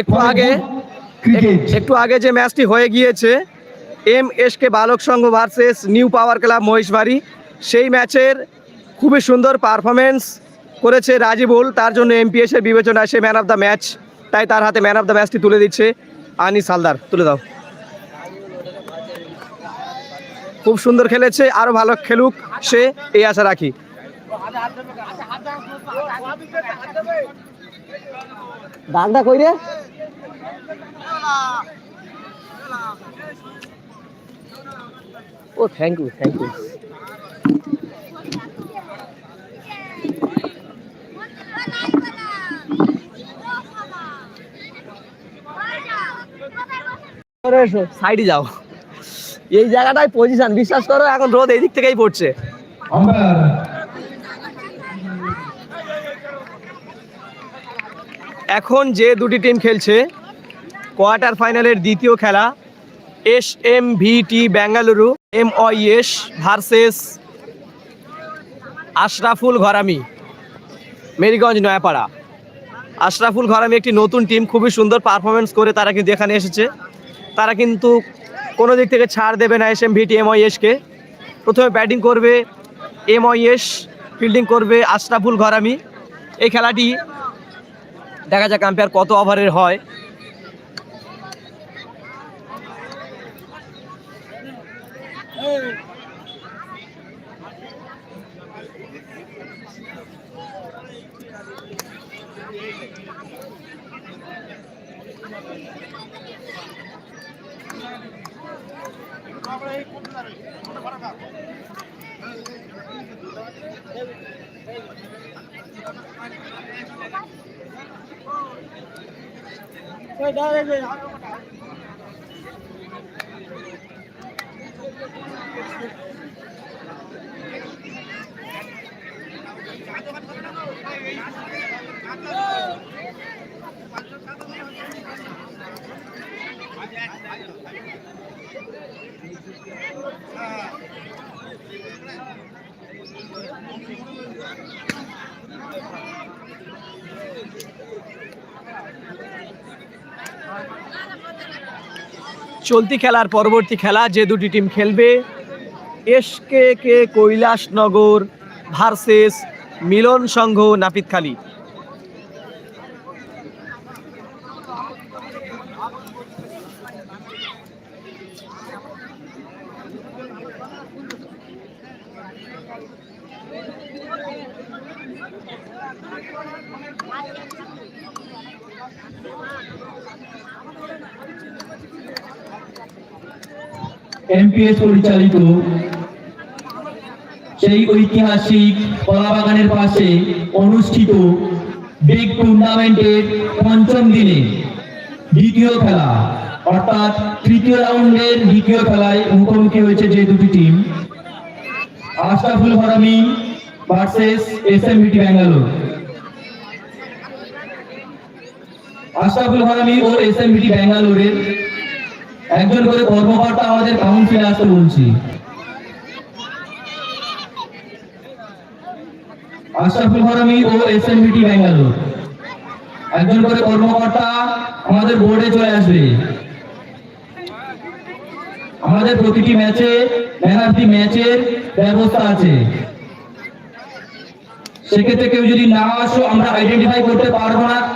একটু আগে একটু আগে যে ম্যাচটি হয়ে গিয়েছে M S K Balak Sangha versus new power club Maheshbari সেই ম্যাচের খুবই সুন্দর পারফরমেন্স করেছে রাজিবুল। তার জন্য এমপিএস এর বিবেচনায় সে ম্যান অফ দ্য ম্যাচ তাই তার হাতে ম্যান অফ দ্য ম্যাচটি তুলে দিচ্ছে আনিস হালদার। তুলে দাও। খুব সুন্দর খেলেছে আরও ভালো খেলুক সে এই আশা রাখি। দাগটা কই রে? ও থ্যাংক ইউ থ্যাংক ইউ সাইডে যাও। এই জায়গাটায় পজিশন বিশ্বাস করো, এখন রোদ এই দিক থেকেই পড়ছে। এখন যে দুটি টিম খেলছে কোয়ার্টার ফাইনালের দ্বিতীয় খেলা S M V T Bengaluru M S versus Ashraful Gharami Merigonj Nayapara Ashraful ঘরামি একটি নতুন টিম খুবই সুন্দর পারফরমেন্স করে তারা কিন্তু এখানে এসেছে। তারা কিন্তু কোনো দিক থেকে ছাড় দেবে না S M V T M S K প্রথমে ব্যাটিং করবে এম এস ফিল্ডিং করবে আশরাফুল ঘরামি এই খেলাটি দেখা যাক আম্পায়ার কত ওভারের হয়। đây đây đây đây Thank you. চলতি খেলার পরবর্তী খেলা যে দুটি টিম খেলবে S K K Kailashnagar versus Milan Sangha Napitkhali. MPS পরিচালিত সেই ঐতিহাসিক কলাবাগানের পাশে অনুষ্ঠিত বিগ টুর্নামেন্টের পঞ্চম দিনে দ্বিতীয় খেলা, অর্থাৎ তৃতীয় রাউন্ডের দ্বিতীয় খেলায় মুখোমুখি হয়েছে যে দুটি team. Ashraful Harami versus S M B T Bangalore. Ashraful Harami ও এস এম বিটি ব্যাঙ্গালোরের একজন করে কর্মকর্তা আমাদের কাউন্সিলে আসতে বলছি। আশরাফুল হরামি ও S M B T Bangalore. একজন করে কর্মকর্তা আমাদের বোর্ডে চলে আসবে। আমাদের প্রতিটি ম্যাচে ম্যান অফ দি ম্যাচের ব্যবস্থা আছে। সেক্ষেত্রে কেউ যদি না আসো, আমরা আইডেন্টিফাই করতে পারব না।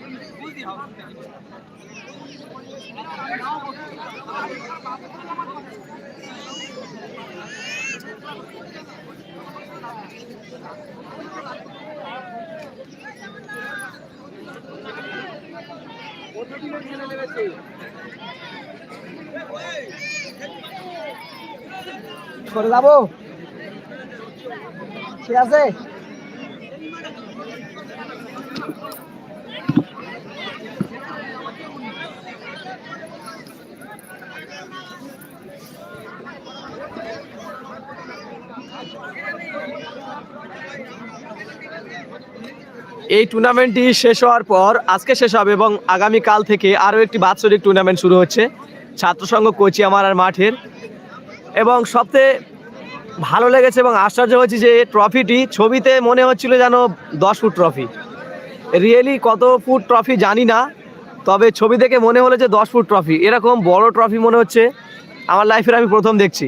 করে যাব। ঠিক আছে? এই টুর্নামেন্টটি শেষ হওয়ার পর, আজকে শেষ হবে এবং আগামী কাল থেকে আরও একটি বাৎসরিক টুর্নামেন্ট শুরু হচ্ছে, ছাত্রসংঘ কোচিয়ামারার মাঠের। এবং সবচেয়ে ভালো লেগেছে এবং আশ্চর্য হচ্ছে যে ট্রফিটি ছবিতে মনে হচ্ছিল যেন দশ ফুট ট্রফি। রিয়েলি কত ফুট ট্রফি জানি না, তবে ছবি দেখে মনে হলো যে দশ ফুট ট্রফি। এরকম বড় ট্রফি মনে হচ্ছে, আমার লাইফের আমি প্রথম দেখছি।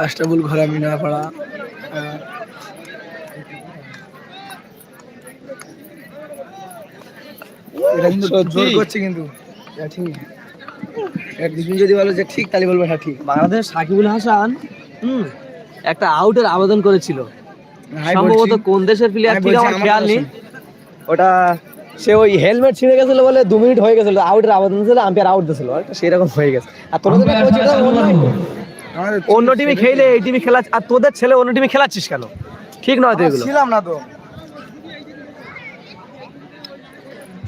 আষ্টাবুল ঘোরা মিনাপাড়া এটা কিন্তু জোর করছে কিন্তু। এটা ঠিক এটা দুজন যদি বলো যে ঠিক তাহলে বলব হ্যাঁ ঠিক। বাংলাদেশ সাকিবুল হাসান হুম একটা আউটের আবেদন করেছিল। সম্ভবত কোন দেশের প্লেয়ার আমি আমার আমার খেয়াল নেই। ওটা সে ওই হেলমেট ছিঁড়ে গেছিল বলে দু মিনিট হয়ে গেছিল আউটের আবেদন ছিল আম্পায়ার আউট দিয়েছিল। সেরকম হয়ে গেছে। আর অন্য-। টিমে খেলে এই টিমে খেলা আর তোদের ছেলে অন্য টিমে খেলাচ্ছিস কেন? ঠিক নয় তো এগুলো। ছিলাম না তো এই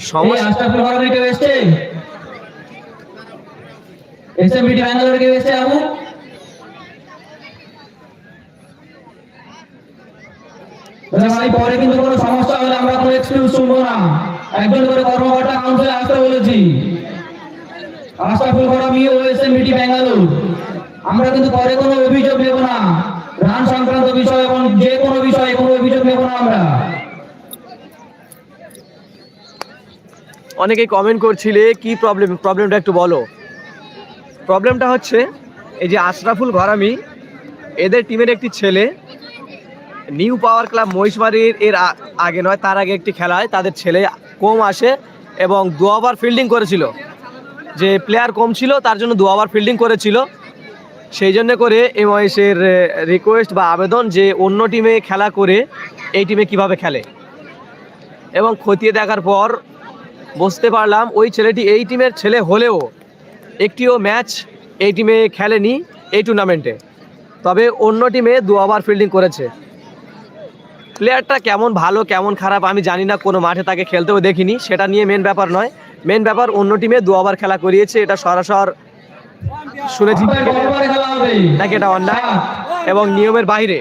পরে কিন্তু কোনো সমস্যা হলে আমরা কোনো এক্সকিউজ শুনব না। একজন করে কর্মকর্তা কাউন্সিলে আসতে বলেছি। আশরাফুল ফারুকি ও এসএমবিটি ব্যাঙ্গালোর। আমরা কিন্তু পরে কোনো অভিযোগ নেব না। রান সংক্রান্ত বিষয় এবং যে কোনো বিষয়ে কোনো অভিযোগ নেব না আমরা। অনেকেই কমেন্ট করছিলে, কি প্রবলেম প্রবলেমটা একটু বলো। প্রবলেমটা হচ্ছে, এই যে আশরাফুল ঘরামি, এদের টিমের একটি ছেলে নিউ পাওয়ার ক্লাব মহিষমারির এর আগে নয়, তার আগে একটি খেলায় তাদের ছেলে কম আসে এবং দু ওভার ফিল্ডিং করেছিল। যে প্লেয়ার কম ছিল, তার জন্য দু ওভার ফিল্ডিং করেছিল। সেই জন্য করে এম এমআইএসের রিকোয়েস্ট বা আবেদন যে অন্য টিমে খেলা করে, এই টিমে কীভাবে খেলে। এবং খতিয়ে দেখার পর বুঝতে পারলাম, ওই ছেলেটি এই টিমের ছেলে হলেও একটিও ম্যাচ এই টিমে খেলেনি এই টুর্নামেন্টে তবে অন্য টিমে দু ওভার ফিল্ডিং করেছে। প্লেয়ারটা কেমন ভালো, কেমন খারাপ আমি জানি না, কোনো মাঠে তাকে খেলতেও দেখিনি, সেটা নিয়ে মেন ব্যাপার নয়। মেন ব্যাপার, অন্য টিমে দু ওভার খেলা করিয়েছে, এটা সরাসর শুনেছি। নাকি এটা অন্যায় এবং নিয়মের বাইরে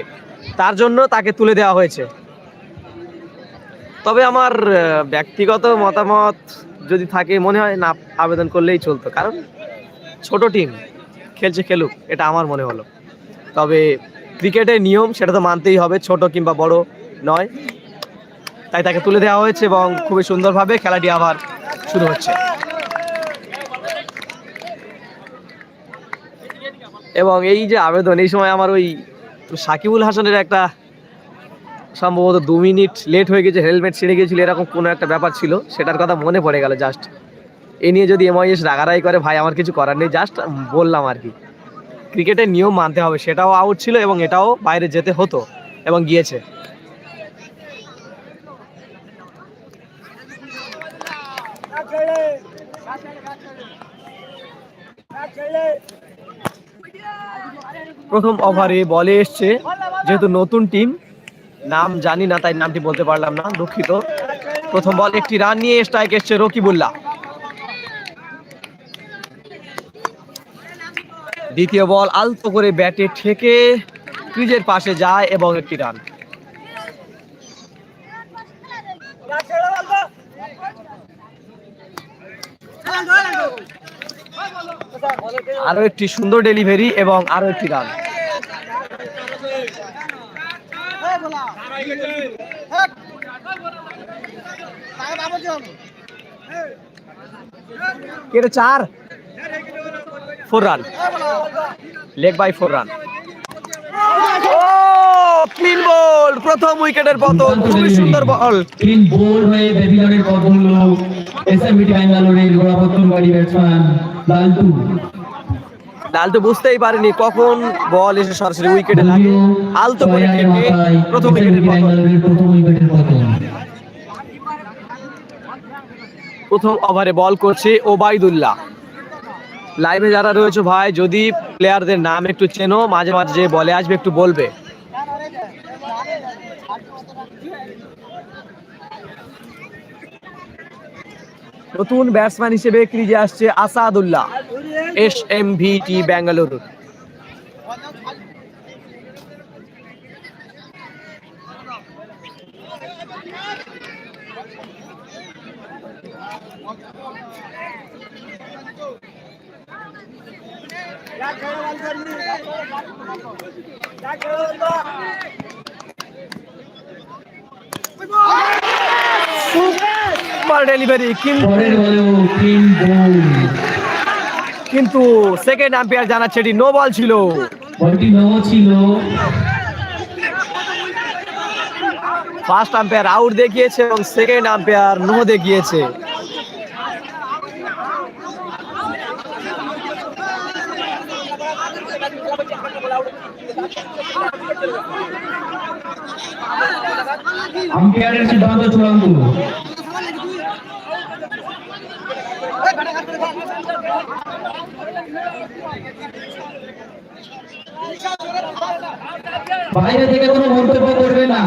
তার জন্য তাকে তুলে দেওয়া হয়েছে। তবে আমার ব্যক্তিগত মতামত যদি থাকে, মনে হয় না, আবেদন করলেই চলতো। কারণ ছোট টিম খেলছে খেলুক, এটা আমার মনে হলো। তবে ক্রিকেটের নিয়ম, সেটা তো মানতেই হবে, ছোট কিংবা বড় নয়। তাই তাকে তুলে দেওয়া হয়েছে এবং খুবই সুন্দরভাবে খেলাটি আবার শুরু হচ্ছে। এবং এই যে আবেদন, এই সময় আমার ওই সাকিবুল হাসানের একটা সম্ভবত দু মিনিট লেট হয়ে গেছে হেলমেট ছিঁড়ে গেছিল, এরকম কোনো একটা ব্যাপার ছিল, সেটার কথা মনে পড়ে গেল জাস্ট এ নিয়ে যদি এমআইএস রাগারাই করে, ভাই, আমার কিছু করার নেই জাস্ট বললাম আর কি। ক্রিকেটের নিয়ম মানতে হবে, সেটাও আউট ছিল এবং এটাও বাইরে যেতে হতো এবং গিয়েছে। প্রথম ওভারে বলে এসছে, যেহেতু নতুন টিম নাম জানি না, তাই নামটি বলতে পারলাম না, দুঃখিত। প্রথম বল, একটি রান নিয়ে স্ট্রাইক এসছে রকিবুল্লাহ। দ্বিতীয় বল, আলতো করে ব্যাটে ঠেকে ক্রিজের পাশে যায় এবং একটি রান। আরও একটি সুন্দর ডেলিভারি এবং আরও একটি রান। কেটে চার। Four run leg bye four run clean ball প্রথম উইকেটের পতন খুবই সুন্দর বল ক্লিন বোল হয়ে ব্যাবিলনের পথ হলো এসএমবিটি ব্যাঙ্গালোরের গোড়াপত্তনকারী ব্যাটসম্যান লালটু। লালটু বুঝতেই পারেনি কখন বল এসে সরাসরি উইকেটে লাগে। আলতো করে প্রথম উইকেটের পতন ব্যাঙ্গালোরের প্রথম ওভারে বল করছে ওবাইদুল্লাহ লাইভে যারা রয়েছে ভাই, যদি প্লেয়ারদের নাম একটু চেনো, মাঝে মাঝে যে বলে আসবে, একটু বলবে। নতুন ব্যাটসম্যান হিসেবে ক্রিজে আসছে Asadullah, S M V T, Bengaluru. Super delivery কিন্তু সেকেন্ড আম্পায়ার জানাচ্ছে এটি নো বল ছিল। বলটি নো ছিল। ফার্স্ট আম্পায়ার আউট দেখিয়েছে এবং সেকেন্ড আম্পায়ার নো দেখিয়েছে। আম্পায়ারের সিদ্ধান্ত চূড়ান্ত। বাইরে থেকে কোনো মন্তব্য করবে না।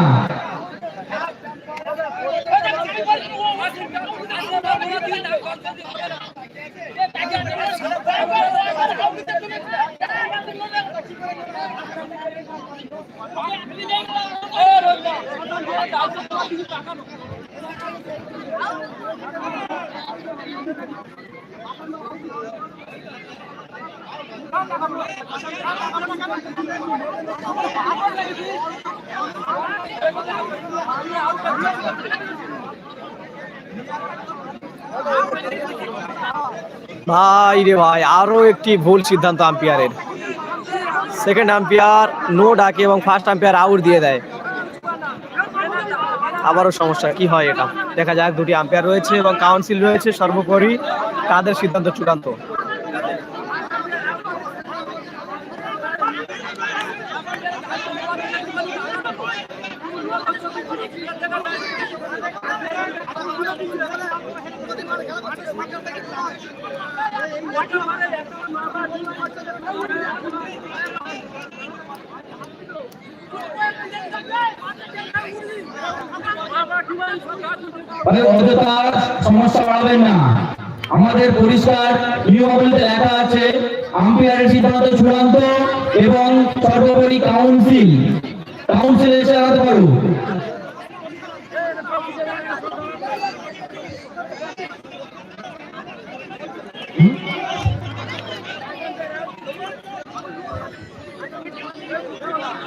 ভাই রে ভাই আরও একটি ভুল সিদ্ধান্ত আম্পায়ারের। সেকেন্ড আম্পায়ার নো ডাকে এবং ফার্স্ট আম্পায়ার আউট দিয়ে দেয়। আবারও সমস্যা, কি হয় এটা? দেখা যাক, দুটি আম্পায়ার রয়েছে এবং কাউন্সিল রয়েছে সর্বোপরি। তাদের সিদ্ধান্ত চূড়ান্ত। মানে অযথা সমস্যা বাড়াবেন না। আমাদের পরিষ্কার নিয়মাবলীতে লেখা আছে, আম্পায়ারের সিদ্ধান্ত চূড়ান্ত এবং সর্বোপরি কাউন্সিল। কাউন্সিল এসে আনতে পারো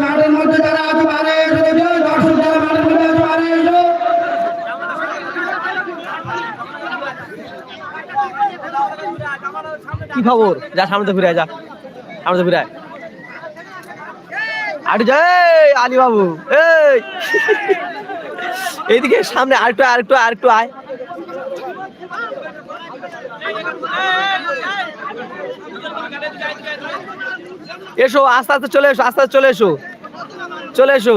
মাঠের মধ্যে যারা আছে এসো দর্শক যারা মাঠের কি খবর? যা, সামনে ফিরে যা। সামনে ফিরে। যাই আলী বাবু এই। এইদিকে সামনে আরেকটু আরেকটু আরেকটু আয়। এসো, আস্তে আস্তে চলে এসো, আস্তে আস্তে চলে এসো। চলে এসো।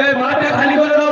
এই মাঠে খালি করে দাও।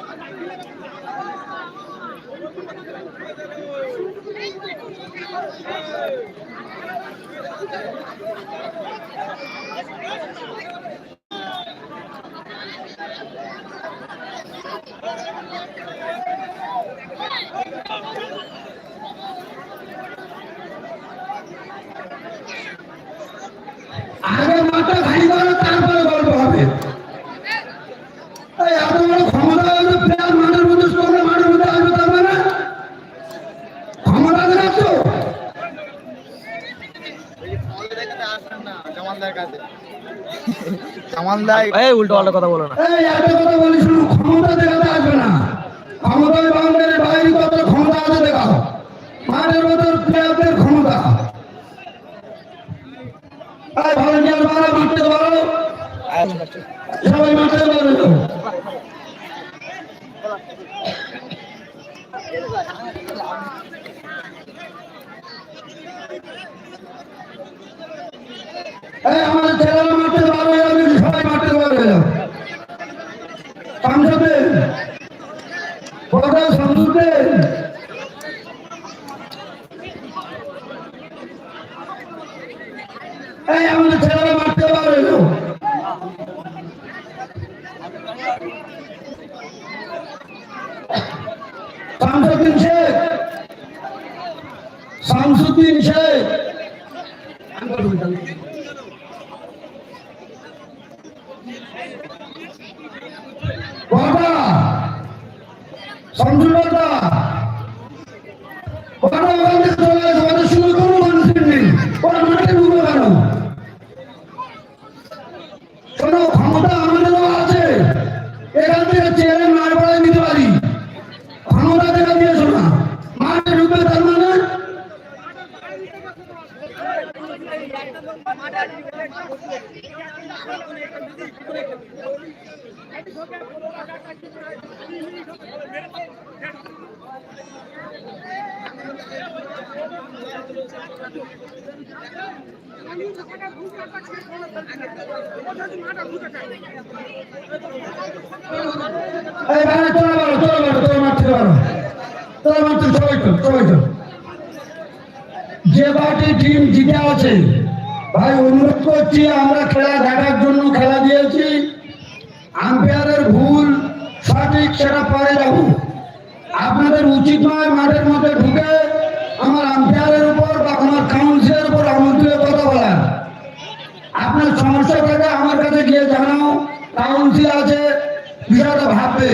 মাঠটা করো তারপরে গল্প হবে। এই এত বড় ক্ষমতা হলো প্লেয়ার মাঠের মধ্যে স্কোরে মাঠের মধ্যে আসবে তার মানে? ক্ষমতা পাল্টা কথা বলো না। এই একটা কথা বলি ক্ষমতা দেখাতে আসবে না ক্ষমতা ওই বাউন্ডারির বাইরে কত ক্ষমতা আছে দেখাও মাঠের মধ্যে প্লেয়ারদের ক্ষমতা এই ভলেন্টিয়ার বাড়ো মারতে পারো সবাই মারতে পারো এই শামসুদ্দিন শেখ যে পার্টি টিম জিতে আছে, ভাই, অনুরোধ করছি, আমরা খেলা দেখার জন্য খেলা দিয়েছি। আম্পায়ারের ভুল সঠিক সেটা পরে যাব। আপনাদের উচিত নয় মাঠের মধ্যে ঢুকে আমার আম্পায়ারের উপর বা আমার কাউন্সিলের উপর তুলে কথা বলার। আপনার সমস্যা থাকে আমার কাছে গিয়ে জানাও কাউন্সিল আছে, বিষয়টা ভাববে।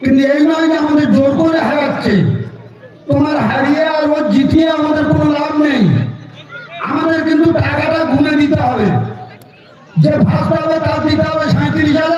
কিন্তু এই নয় যে আমাদের জোর করে হারাচ্ছে। তোমার হারিয়ে আর ও জিতিয়ে আমাদের কোনো লাভ নেই। আমাদের কিন্তু টাকাটা গুনে দিতে হবে। যে ফার্স্ট হবে তার দিতে হবে সাঁত্রিশ হাজার।